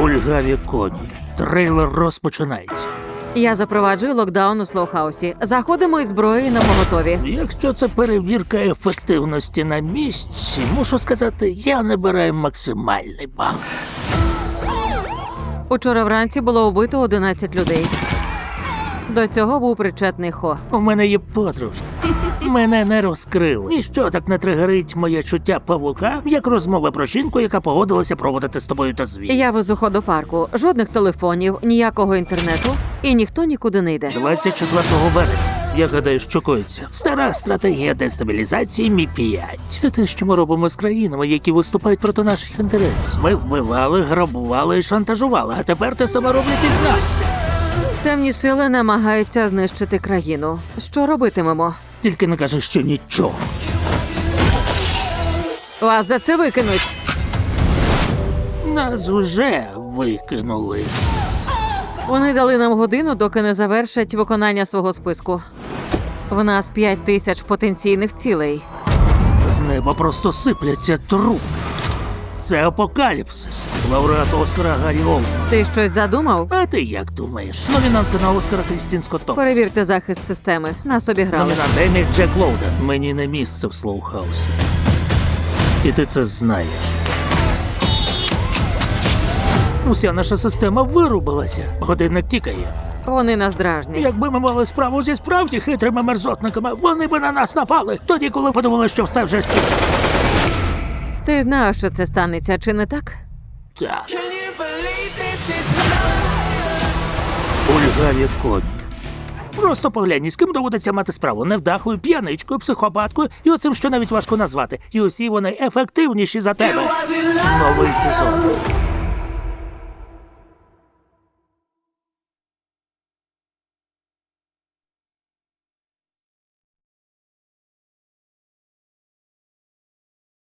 Кульгаві коні. Трейлер розпочинається. Я запроваджую локдаун у Слоухаусі. Заходимо із зброєю на поготові. Якщо це перевірка ефективності на місці, мушу сказати, я набираю максимальний бал. Учора вранці було убито 11 людей. До цього був причетний хо. У мене є подружка. Мене не розкрили. Ніщо так не тригерить моє чуття павука, як розмова про жінку, яка погодилася проводити з тобою та звіт. Я везу до парку, жодних телефонів, ніякого інтернету, і ніхто нікуди не йде. 24 вересня. Я гадаю, що коїться. Стара стратегія дестабілізації Мі 5 Це те, що ми робимо з країнами, які виступають проти наших інтересів. Ми вбивали, грабували і шантажували, а тепер те саме роблять із нас. Темні сили намагаються знищити країну. Що робитимемо? Тільки не кажи, що нічого. Вас за це викинуть. Нас уже викинули. Вони дали нам годину, доки не завершать виконання свого списку. В нас п'ять тисяч потенційних цілей. З неба просто сипляться трупи. Це апокаліпсис. Лауреат Оскара Гаррі Олдман. Ти щось задумав? А ти як думаєш? Номінантка на Оскара Крістін Скотт. Перевірте захист системи. Нас обіграли. Номінант Емі Джек Лоуден. Мені не місце в Слоухаусі. І ти це знаєш. Уся наша система вирубилася. Годинник тікає. Вони нас дражнять. Якби ми мали справу зі справді хитрими мерзотниками, вони би на нас напали. Тоді, коли подумали, що все вже скінчено. Ти знаєш, що це станеться, чи не так? Так. Ульгаві коні. Просто поглянь, з ким доводиться мати справу невдахою, п'яничкою, психопаткою і оцим, що навіть важко назвати. І усі вони ефективніші за тебе. Новий сезон.